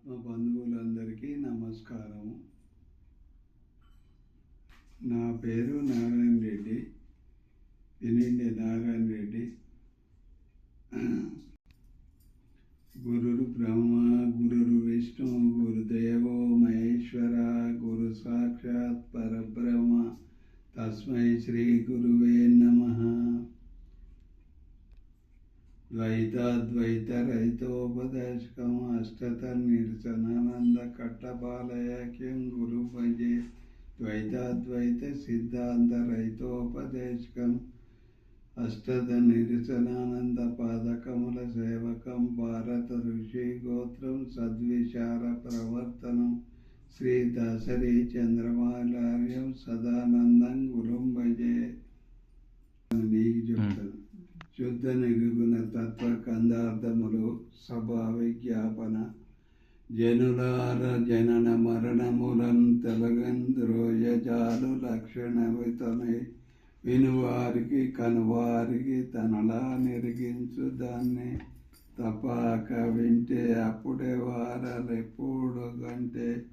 ఆత్మ బంధువులందరికీ నమస్కారం. నా పేరు నారాయణ రెడ్డి వినిండే నారాయణ రెడ్డి. గురురు బ్రహ్మ గురురు విష్ణు గురుదేవో మహేశ్వర గురు సాక్షాత్ పరబ్రహ్మ. తస్మై శ్రీ గురువే నమ. ద్వైతాద్వైత రహితోపదేశకం అష్టత నిరసనానంద కట్టపాలయక్యం గురు భజే ద్వైతాద్వైత సిద్ధాంత రహితోపదేశకం అష్టద నిరసనానంద పాదకముల సేవకం భారత ఋషి గోత్రం సద్విచార ప్రవర్తనం శ్రీ దశరి చంద్రమాలార్యం సదానందం గురుం భజే నీకు చెప్తాను శుద్ధ నిరుగుణ తత్వ కందార్థములు సభా విజ్ఞాపన జనులార జనన మరణములను తెలగంద్రోయజాలు లక్షణవితమై వినువారికి కనువారికి తనలా నిరిగించు దాన్ని. తపాక వింటే అప్పుడే వారాలెప్పుడు కంటే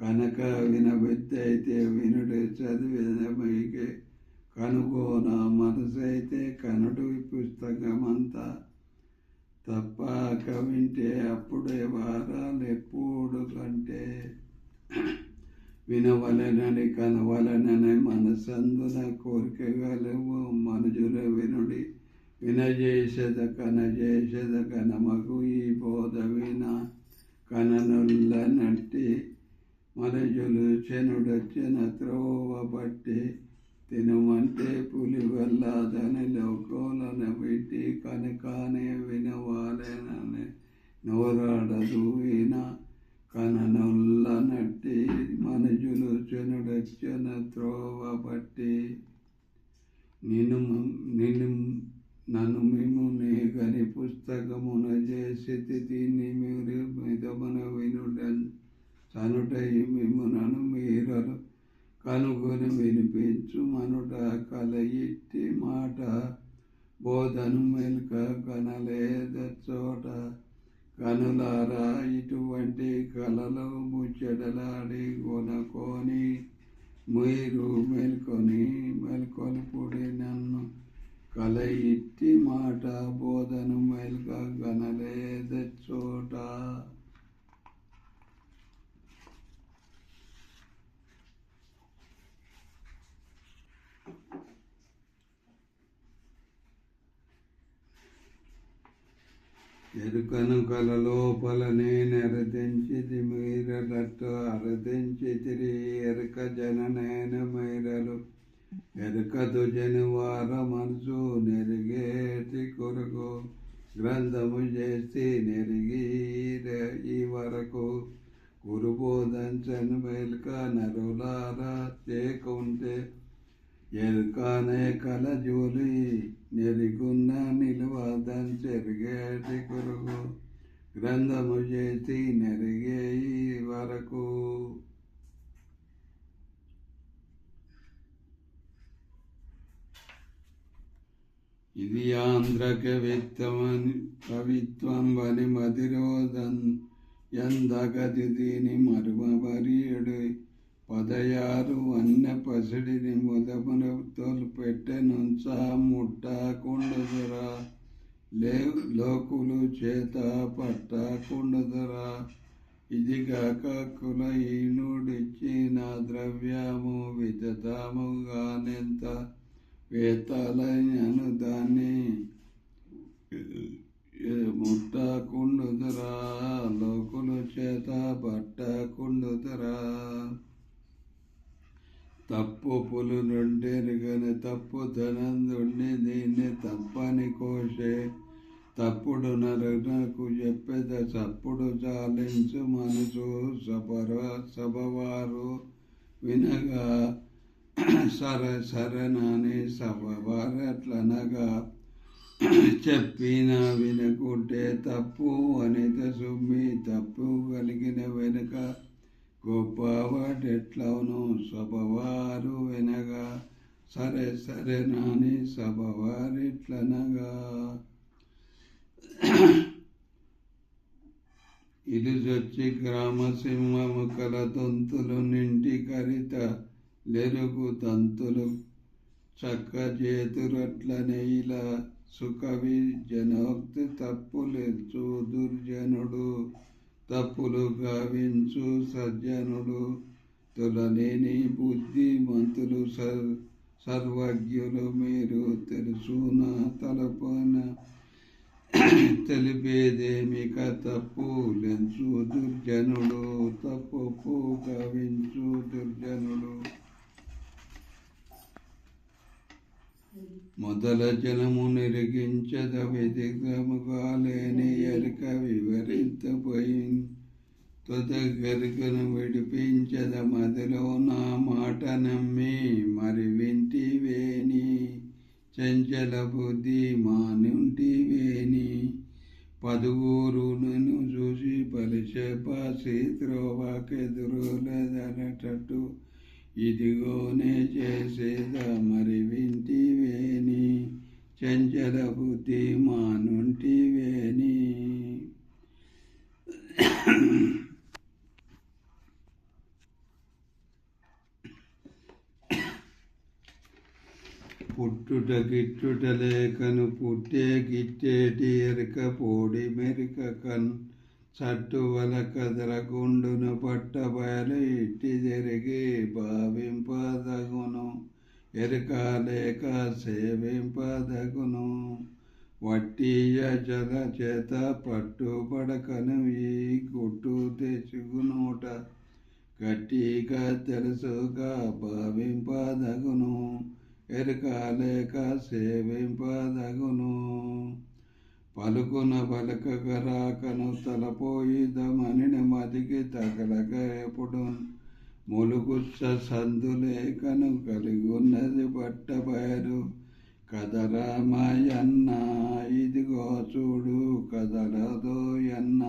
కనుక వినబుద్ధైతే వినుడు కనుకో నా మనసైతే కనుడు పుస్తకమంతా తప్పాక వింటే అప్పుడే వారాలు ఎప్పుడు కంటే వినవలనని కనవలనని మనసందున కోరికగలవు. మనుజుల వినుడి వినజేసద కనజేసద కనమగు ఈ బోధ విన కననుల్ల నట్టి మనుజులు చెనుడొచ్చిన త్రోవ బట్టి తినమంటే పులి దాని లోకంలో పెట్టి కనుకనే వినవాలేనని నోరాడదు ఈయన కననుల్ల నట్టి మనుజులు చెనుడొచ్చిన త్రోవ పట్టి. నిన్ను నిన్ను నన్ను మేము గని పుస్తకమున చేసి దీన్ని మీరు మిదమున వినుడన్ చనుటై మిమ్మను కనుగొని వినిపించు మనుట కలయిట్టి మాట బోధను మెల్క కనలేద చోట కనులారా ఇటువంటి కలలు ముచ్చటలాడి కొనకొని మీరు మేల్కొని మేల్కొని పొడి నన్ను కలయిట్టి మాట బోధను మెల్క కనలేద చోట ఎరుకను కల లోపలనే నెరదించిది మీరలట్టు అరదించితిరి ఎరుక జననేన మీరలు. ఎరుకదు జనివార మనసు నెరిగేటి కొరకు. గ్రంథము చేసి నెరిగి ఈ వరకు. గురుబోధంచను మేలుక నరులారా చేకుంటే ఎరుకానే కల జోలి నెరిగున్న నిలువదం చెరిగేటి కొరుగు. గ్రంథము చేసి నెరిగే వరకు. ఇది ఆంధ్ర కవిత్వమని కవిత్వం వని మదిరోదన్ ఎందగది దీని మరుమరియడు పదయారు అన్న పసిడిని ముదమున తోలు పెట్టెనుంచా ముట్టకుండదురా లే లోకులు చేత పట్టకుండదురా ఇది కాక కుల నా ద్రవ్యము విదతముగానెంత వేతాలయను దాన్ని ముట్టకుండుదురా లోకులు చేత పట్టకుండుదురా తప్పు పులు రెండెరుగని తప్పు ధనందుండి దీన్ని తప్పని కోసే తప్పుడు నరకు చెప్పేద చప్పుడు చాలించు మనసు సపర సభవారు వినగా సర సరనని సభవారు అట్లనగా చెప్పిన వినకుంటే తప్పు అనిత సుమ్మి తప్పు కలిగిన వెనుక గొప్పవాడెట్లవును? సభవారు వినగా సరే సరే నాని సభవారిట్లనగా. ఇది గ్రామ గ్రామసింహము కల తంతులు నింటి కరిత లెరుగు తంతులు చక్క చేతురట్లనే ఇలా సుఖవి జనోక్తి తప్పులెచ్చు దుర్జనుడు. తప్పులు గావించు సజ్జనుడు తులనేని బుద్ధిమంతులు సర్ సర్వజ్ఞులు మీరు తెలుసున తలపన. తెలిపేదేమిక తప్పు లెంచు దుర్జనుడు తప్పు గవించు దుర్జనుడు. మొదల జనము నిరిగించద విదిగముగా లేని ఎరుక వివరించబోయి తుదగరుకను విడిపించద మదిలో నా మాట నమ్మి మరి వింటివేని. చంచల బుద్ధి మానుంటివేని పదుగురు నన్ను చూసి పరిచపాసి త్రోవకెదురులదనటట్టు ఇదిగోనే చేసేదా మరి వింటివేని చంచల బుద్ధి మానుంటివేని పుట్టుట గిట్టుట లేకను పుట్టే గిట్టేటి ఎరక పోడి మెరిక కన్ చట్టు వల కదలకుండును పట్ట బయలు ఇట్టి జరిగి భావింపదగును. ఎరకాలేక సేవింపదగును. వట్టియ జల చేత పట్టుబడకను ఈ గుట్టు తెచ్చుకునుట గట్టిగా తెలుసుగా భావింపదగును. ఎరుక లేక సేవింపదగును. పలుకున పలకగ రాకను తలపోయిదమని మదికి తగలక ఎప్పుడు? ములుగుచ్చ సందులేకను కలిగి ఉన్నది బట్ట కదరామాయన్న ఇదిగో చూడు కదలదో ఎన్న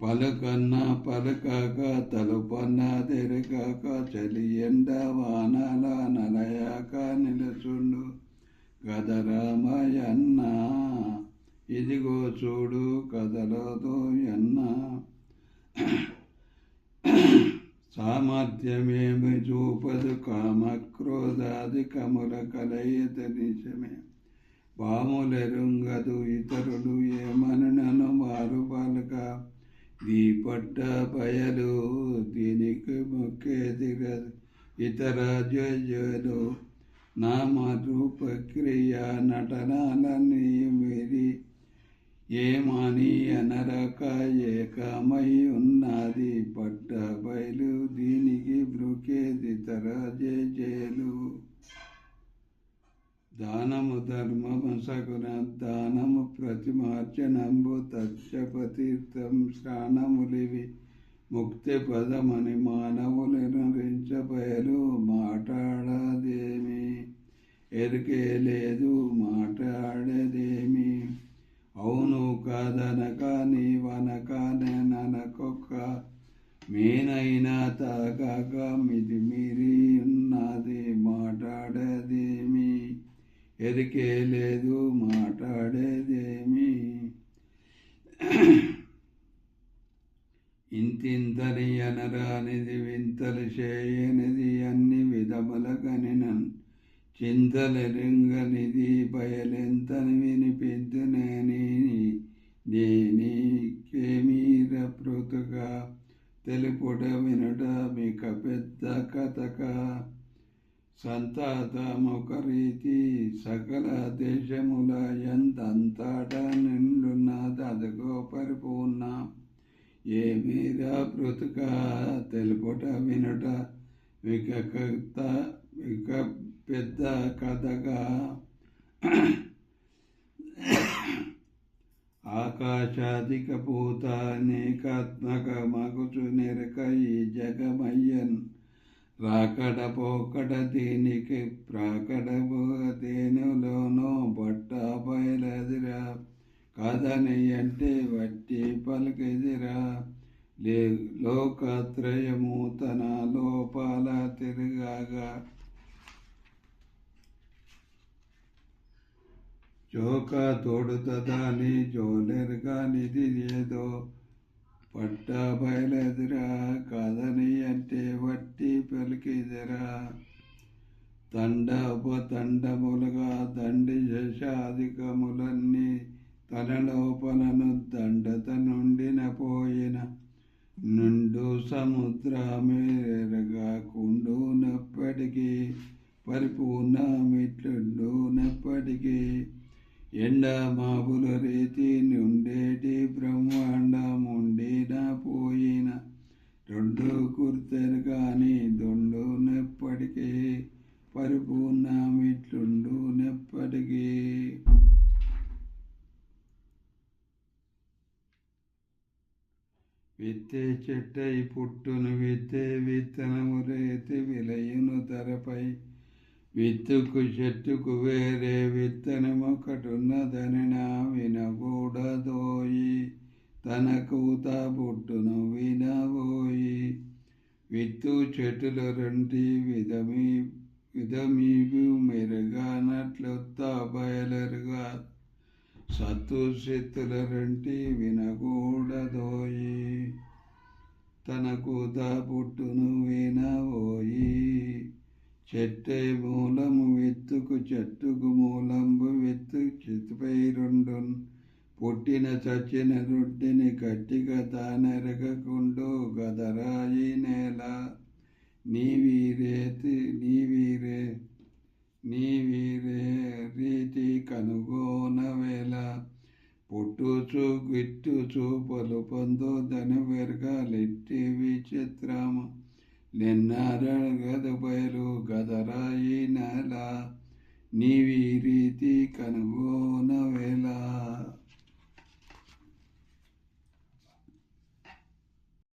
పలుకన్న పలుకక తలుపన్న తెరకక చలి ఎండ వానల నలయాక నిలచుండు. గదరామయన్న ఇదిగో చూడు కథలతో ఎన్న సామర్థ్యమేమి చూపదు కామక్రోధాది కముల కలయిత నిజమే. పాములెరుంగదు ఇతరులు ఏమనను వారు పలక దీపట్ట పయలు దీనికి మొక్కేదిగ ఇతర జోజోలు నామ రూపక్రియ నటనాలన్నీ మీరి ఏమని అనరక ఏకమై ఉన్నది పట్ట బయలు దీనికి బ్రుకేది తర? జయలు. దానము ధర్మము సగుణ దానము ప్రతిమార్చనంబు తచ్చపతీర్థం శ్రాణములివి. ముక్తి పదమని మానవులను రించబయలు మాట్లాడదేమి? ఎరికే లేదు మాట్లాడదేమి? అవును కాదనక నీవనక నేననకొక్క. మీనైనా తాగాక మిది మీరి ఉన్నది మాట్లాడేదేమి ఎరికే లేదు మాట్లాడేదేమి ఇంతింతని అనరానిది వింతలు చేయనిది అన్ని విధములకని నన్ను చింతలెరుంగనిది బయలెంతని వినిపించనని నేనికేమీర పృతుగా తెలుపుట వినుట మిక పెద్ద కథక. సంతాతమొక రీతి సకల దేశముల ఎంతంతట నిండున్నది అదగో పరిపూర్ణ. మీద పృతుక తెలుపుట వినుట విక కథ విక పెద్ద కథగా ఆకాశాధికభూత అనేకాత్మక మగుచు నెరక ఈ జగమయ్యన్ రాకడ పోకడ దీనికి ప్రాకడ దేనిలోనో బట్ట బయలదిరా. కాదని అంటే వట్టి పలికెదిరా. లే లోకత్రయము తన లోపాల తిరగాగా. జోక తోడుతదాని జోలెరుగా నిధి ఏదో పట్ట బయలెదురా కదని అంటే వట్టి పలికిదిరా. తండోపతండములుగా దండి శశాధికములన్నీ తన లోపలను దండత నుండిన పోయిన. నుండు సముద్రమేరగా కుండునప్పటికీ పరిపూర్ణమిట్లుండునప్పటికీ ఎండ మాపుల రీతి నుండేటి బ్రహ్మాండముండిన పోయిన రెండు కుర్తెరు కాని మిట్లుండు పరిపూర్ణమిట్లుండునెప్పటికీ విత్తే చెట్టై పుట్టును విత్తే విత్తనము రేతి విలయును తరపై విత్తుకు చెట్టుకు వేరే విత్తనమొకటున్నదని నా వినకూడదోయి. తన కూత పుట్టును వినబోయి. విత్తు చెట్టులు రెంటి విధమీ విధమీవు మెరుగానట్లొత్త బయలరుగా. సత్తు శక్తుల రెంటి వినకూడదోయి. తన కూత పుట్టును వినబోయి. చెట్టే మూలము విత్తుకు చెట్టుకు మూలంబు విత్తు. చెట్టుపై రెండు పుట్టిన చచ్చిన రొట్టెని గట్టిగా తానెరగకుండు గదరాయి నేల. నీవీరేతి నీవీరే నీవీరే రీతి కనుగోనవేళ పుట్టుచు గిట్టుచు పలుపొందు ధను విరగాలిట్టి విచిత్రము. నిన్నారగదు బయలు గదరాయి నెల నీవీ రీతి కనుగోనవేళ